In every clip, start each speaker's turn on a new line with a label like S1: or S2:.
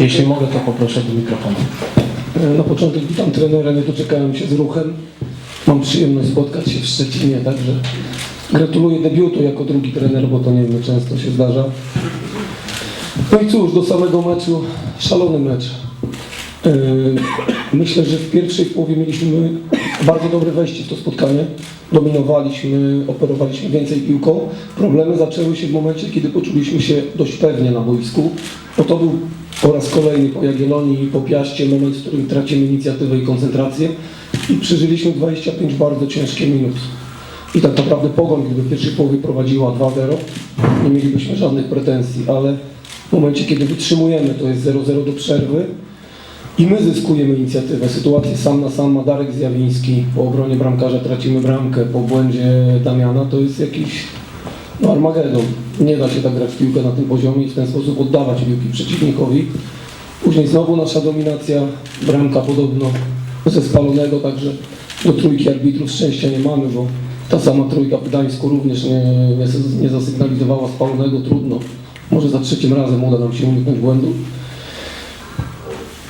S1: Jeśli mogę, to poproszę do mikrofonu.
S2: e, na początek witam trenera, nie doczekałem się z ruchem. Mam przyjemność spotkać się w Szczecinie, także gratuluję debiutu jako drugi trener, bo to nie wiem, często się zdarza. No i cóż, do samego meczu, szalony mecz. E, Myślę, że w pierwszej połowie mieliśmy bardzo dobre wejście w to spotkanie. Dominowaliśmy, operowaliśmy więcej piłką. Problemy zaczęły się w momencie, kiedy poczuliśmy się dość pewnie na boisku. Bo to był po raz kolejny po Jagiellonii i po Piaście moment, w którym tracimy inicjatywę i koncentrację. I przeżyliśmy 25 bardzo ciężkie minut. I tak naprawdę Pogoń, gdyby w pierwszej połowie prowadziła 2-0, nie mielibyśmy żadnych pretensji, ale w momencie, kiedy wytrzymujemy, to jest 0-0 do przerwy i my zyskujemy inicjatywę. Sytuację sam na sam ma Darek Zjawiński, po obronie bramkarza tracimy bramkę, po błędzie Damiana to jest jakiś no, Armagedon. Nie da się tak grać w piłkę na tym poziomie i w ten sposób oddawać piłki przeciwnikowi. Później znowu nasza dominacja, bramka podobno ze spalonego, także do trójki arbitrów szczęścia nie mamy, bo ta sama trójka w Gdańsku również nie, nie, nie zasygnalizowała spalonego, trudno. Może za trzecim razem uda nam się uniknąć błędu.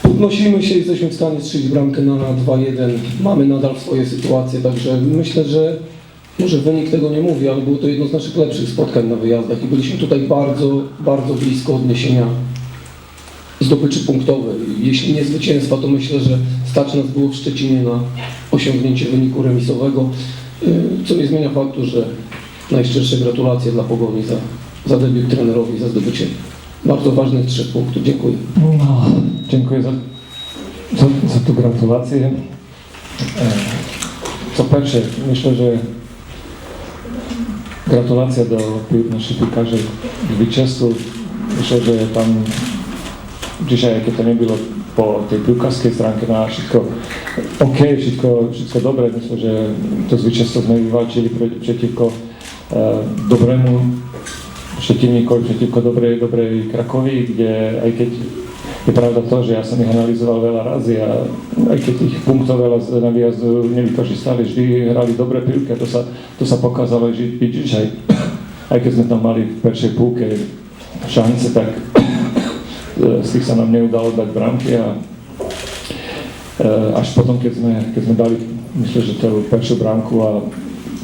S2: Podnosimy się, jesteśmy w stanie strzelić bramkę na 2-1. Mamy nadal swoje sytuacje, także myślę, że może wynik tego nie mówi, ale było to jedno z naszych lepszych spotkań na wyjazdach i byliśmy tutaj bardzo, bardzo blisko odniesienia zdobyczy punktowej. Jeśli nie zwycięstwa, to myślę, że stać nas było w Szczecinie na osiągnięcie wyniku remisowego, yy, co nie zmienia faktu, że najszczersze gratulacje dla Pogoni za, za debiut trenerowi, za zdobycie bardzo ważnych trzech punktów. Dziękuję.
S3: No, dziękuję za, za, za tu gratulacje. E, Co pierwsze, myślę, że gratulacja do naszych piłkarzy zwycięzców. Myślę, że tam dzisiaj, jakie to nie było po tej piłkarskiej stronie, no wszystko ok, wszystko, wszystko dobre. Myślę, że to zwycięstwo wywalczyli pre- przeciwko e, dobremu przeciwnikowi, przeciwko dobrej, dobrej Krakowi, gdzie aj keď je pravda to, že ja som ich analyzoval veľa razy a aj keď tých punktov veľa na výjazdu nevykořistali, vždy hrali dobré pivky a to sa, to sa pokázalo že byť aj, aj keď sme tam mali v prvej púlke šance, tak e, z tých sa nám neudalo dať bramky a e, až potom, keď sme, keď sme dali, myslím, že tú prvú bramku a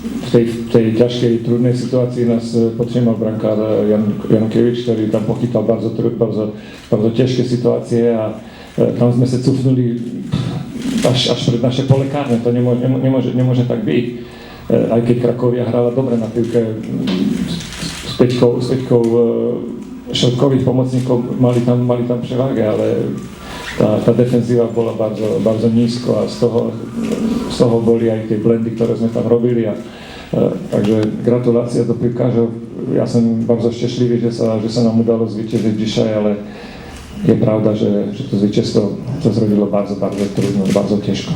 S3: v tej, tej ťažkej, trudnej situácii nás e, podtrzymal brankár e, Jan, Jankiewicz, ktorý tam pochytal bardzo, bardzo, bardzo ťažké situácie a e, tam sme sa cufnuli až, až pred naše pole karne. To nemôže, nemôže, nemôže tak byť. Aj keď Krakovia hrala dobre na pivke s Peťkou, s Peťkou šelkových pomocníkov mali tam, mali tam převáge, ale tá, tá defenzíva bola bardzo, bardzo nízko a z toho, z toho boli aj tie blendy, ktoré sme tam robili. A, e, takže gratulácia do piłkarzów. Ja som bardzo szczęśliwy, że sa, że sa nam udało zwyciężyć dzisiaj, ale je prawda, że, że to zwycięstwo to zrobiło bardzo, bardzo trudno, bardzo ciężko.